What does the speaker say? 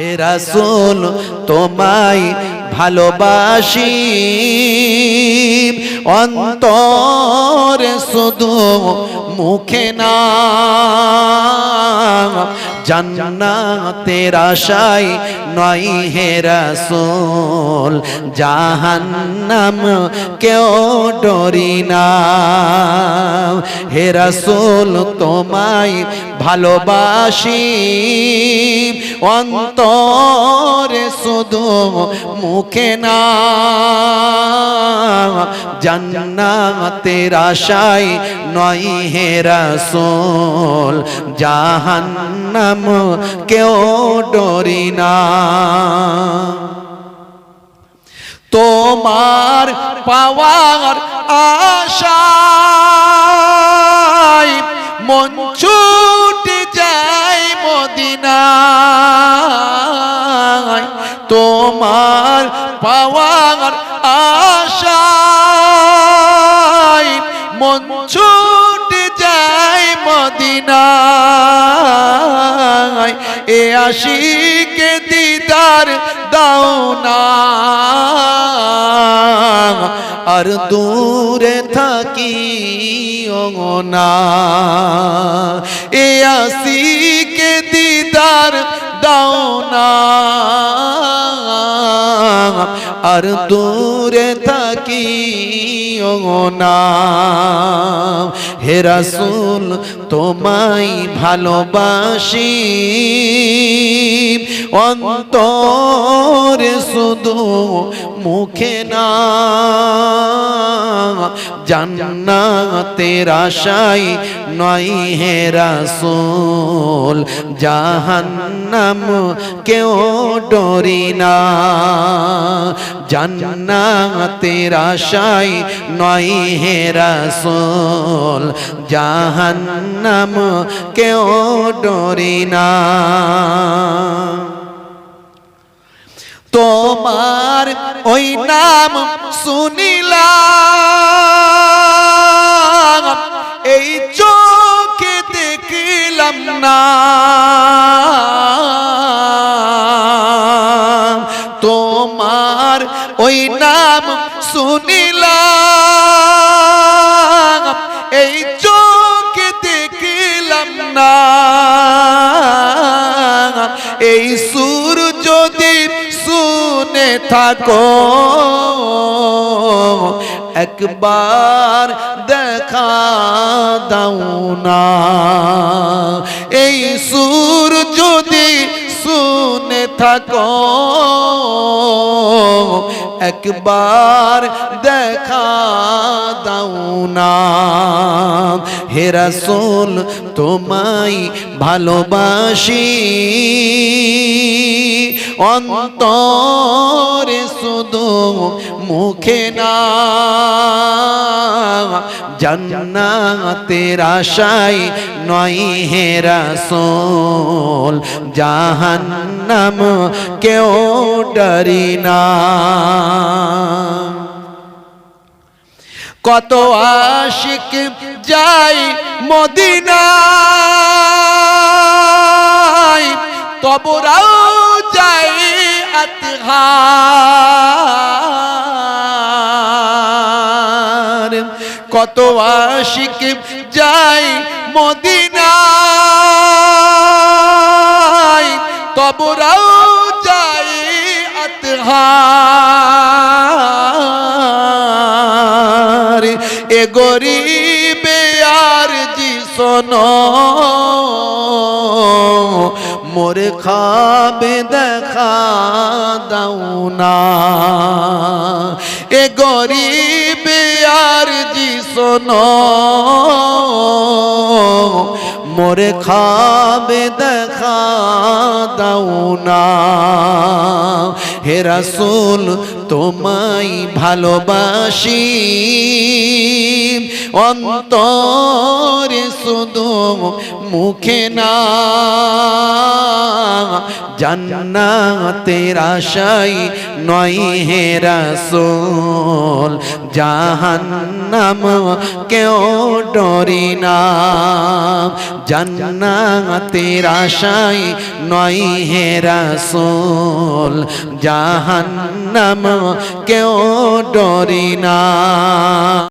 হে রাসূল, তোমায় ভালোবাসি। অন্তরে শুধু মুখে না, জান্নাতের আশায় নয় হে রাসূল, জাহান্নাম কেউ ডরি না। হে রাসূল, তোমায় ভালোবাসি। অন্তরে শুধু মুখে না, জান্নাতের আশায় নয় হে রাসূল, জাহান্নাম কেউ ডরি না। তোমার পাওয়ার আশায় মন পাওয়ার আশায় মন ছুটে যায় মদিনায়। এ আশিকে দিদার দাও না। আর দূরে থাকি না। এ আসিকে দিদার দাও না। আর দূরে থাকি না। হে রাসূল তোমায় ভালোবাসি। অন্তরে শুধু মুখে না। জান্নাতের আশায় নয় হে রাসূল, জাহান্নাম কেউ ডরি না। জান্নাতের আশায় নয় হে রাসূল, জাহান্নাম কেউ ডরি না। তোমার ওই নাম শুনিলাম। এই চোখে দেখলাম না। তোমার ওই নাম শুনিলাম। এই চোখে দেখলাম না। এই সুর যদি শুনে থাকো একবার দেখা দাও না। এই সুর যদি শুনে থাকো, একবার দেখা দাও না। হে রাসূল, তোমায় ভালোবাসি। অন্তরে শুধু মুখে না। জান্নাতের আশায় নয় হে রাসূল, জাহান্নাম কেউ ডরি না। কত আশিক যাই মদিনায় তবরাও যাই আতহার। কত আশিক যাই মদিনায়, তবরাও যাই আতহার। এ গরিবে আর জি শোনো, মোরে খাবে দেখা দাও না। এ গরিব আর জি শোনো। মোরে খাবে দেখা দাও না। হে রাসূল তোমায় ভালোবাসি। অন্তরে শুধু মুখে না, জান্নাতের আশাই নয় হে রাসূল, জাহান্নাম কেউ ডরি না, জান্নাতের আশাই নয় হে রাসূল, জাহান্নাম কেউ ডরি না।